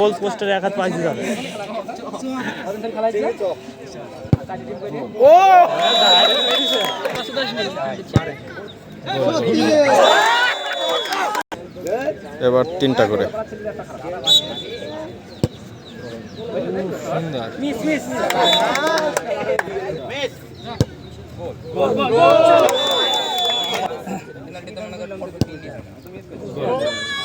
গোল পোস্টারে এক পাঁচ দিতে এবার তিনটা করে। মিস